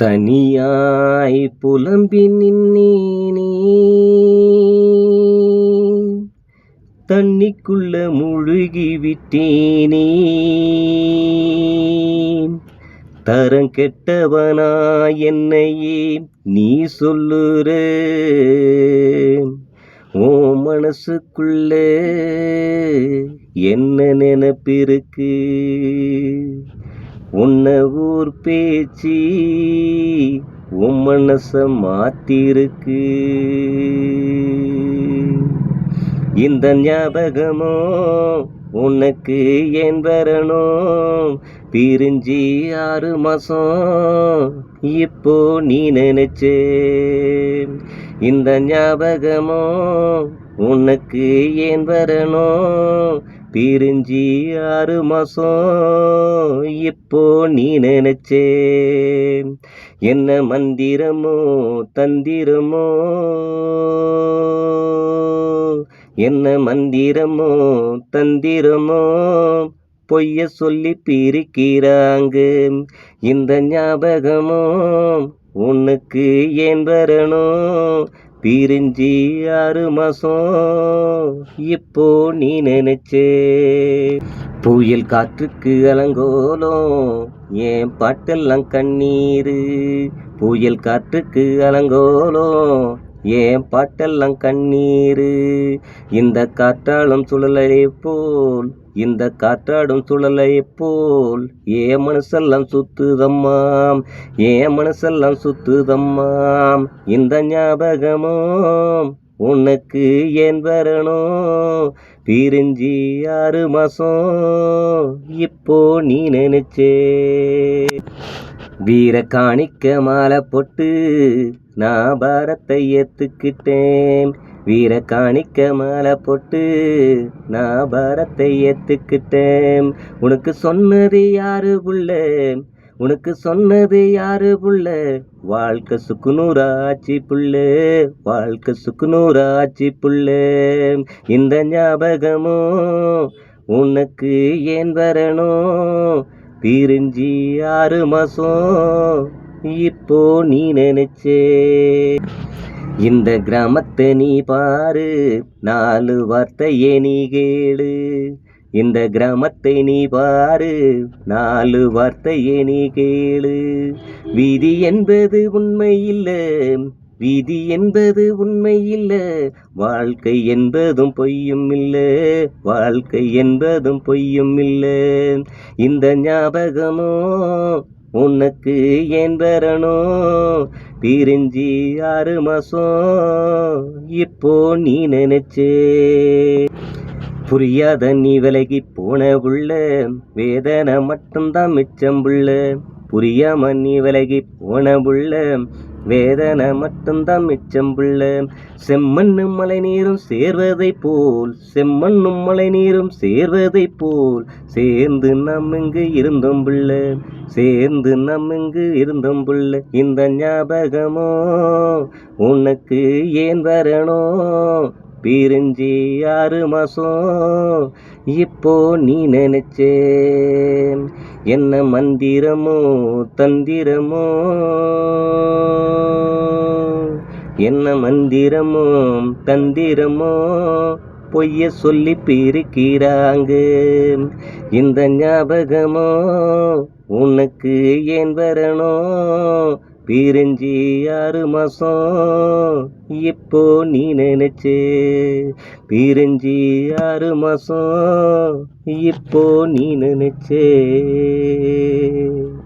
தனியாய் புலம்பி நின்னேனே. தண்ணிக்குள்ள முழுகி விட்டேனே. தரம் கெட்டவனா என்னையே நீ சொல்லுற. ஓ மனசுக்குள்ள என்ன நினப்பிருக்கு? உன்னை ஊர் பேச்சு உன் மனச மாத்திருக்கு. இந்த ஞாபகமோ உனக்கு ஏன் வரணும்? பிரிஞ்சி ஆறு மாசம் இப்போ நீ நினைச்சே. இந்த ஞாபகமோ உனக்கு ஏன் வரணும்? பிரிஞ்சி ஆறு மாசம் இப்போ நீ நினைச்சே. என்ன மந்திரமோ தந்திரமோ? என்ன மந்திரமோ தந்திரமோ? பொய்ய சொல்லி பிரிக்கிறாங்க. இந்த ஞாபகமோ உனக்கு ஏன் வரணும்? பிரிஞ்சி ஆறு மாசம் இப்போ நீ நினைச்சே. புயல் காற்றுக்கு அலங்கோலம் என் பாட்டெல்லாம் கண்ணீரு? புயல் காற்றுக்கு அலங்கோலம் ஏன் பாட்டெல்லாம் கண்ணீரு? இந்த காற்றாடும் சுழலை போல் இந்த காற்றாடும் சுழலை போல் ஏ மனசெல்லாம் சுத்துதம்மாம் ஏ மனசெல்லாம் சுத்துதம்மாம் இந்த ஞாபகமோ உனக்கு ஏன் வரணும் பிரிஞ்சி ஆறு மாசம் இப்போ நீ நினைச்சே. வீர காணிக்க மாலை பொட்டு நான் பாரத்தை ஏத்துக்கிட்டேன். வீர காணிக்க மாலை பொட்டு நான் பாரத்தை ஏத்துக்கிட்டேன். உனக்கு சொன்னது யாரு புள்ள உனக்கு சொன்னது யாரு புள்ள வாழ்க்கை சுக்குநூறாச்சி புள்ளு. வாழ்க்கை சுக்குநூறாச்சி புள்ளு. இந்த ஞாபகமோ உனக்கு ஏன் வரணும்? பிரிஞ்சி ஆறு மாசம் இப்போ நீ நினைச்சே. இந்த கிராமத்தை நீ பாரு நாலு வார்த்தையே நீ கேளு. இந்த கிராமத்தை நீ பாரு நாலு வார்த்தையே நீ கேளு. விதி என்பது உண்மை இல்லை விதி என்பது உண்மை இல்ல வாழ்க்கை என்பதும் பொய்யும் இல்ல வாழ்க்கை என்பதும் பொய்யும் இல்ல. இந்த ஞாபகமோ உனக்கு ஏன் வரணும் பிரிஞ்சி ஆறு மாசம் இப்போ நீ நினைச்சு. புரியாத நீ விலகி போன புள்ள வேதனை மட்டும்தான் மிச்சம் புள்ள புரியாம நீ விலகி போன புள்ள வேதனை மட்டும்தான் மிச்சம் புள்ள. செம்மண்ணும் மலை நீரும் சேர்வதை போல் செம்மண்ணும் மலை நீரும் சேர்வதை போல். சேர்ந்து நாம் இங்கு இருந்தோம் புள்ள சேர்ந்து நாம் இங்கு இருந்தோம் புள்ள. இந்த ஞாபகமோ உனக்கு ஏன் வரணும்? பிரிஞ்சி ஆறு மாசம் இப்போ நீ நினைச்சேன் என்ன மந்திரமோ தந்திரமோ? என்ன மந்திரமோ தந்திரமோ? பொய்ய சொல்லி பிரிக்கிறாங்க. இந்த ஞாபகமோ உனக்கு ஏன் வரணும்? பிரிஞ்சி ஆறு மாதம் இப்போ நீ நினைச்சு. பிரிஞ்சி ஆறு மாதம் இப்போ நீ நினைச்சே.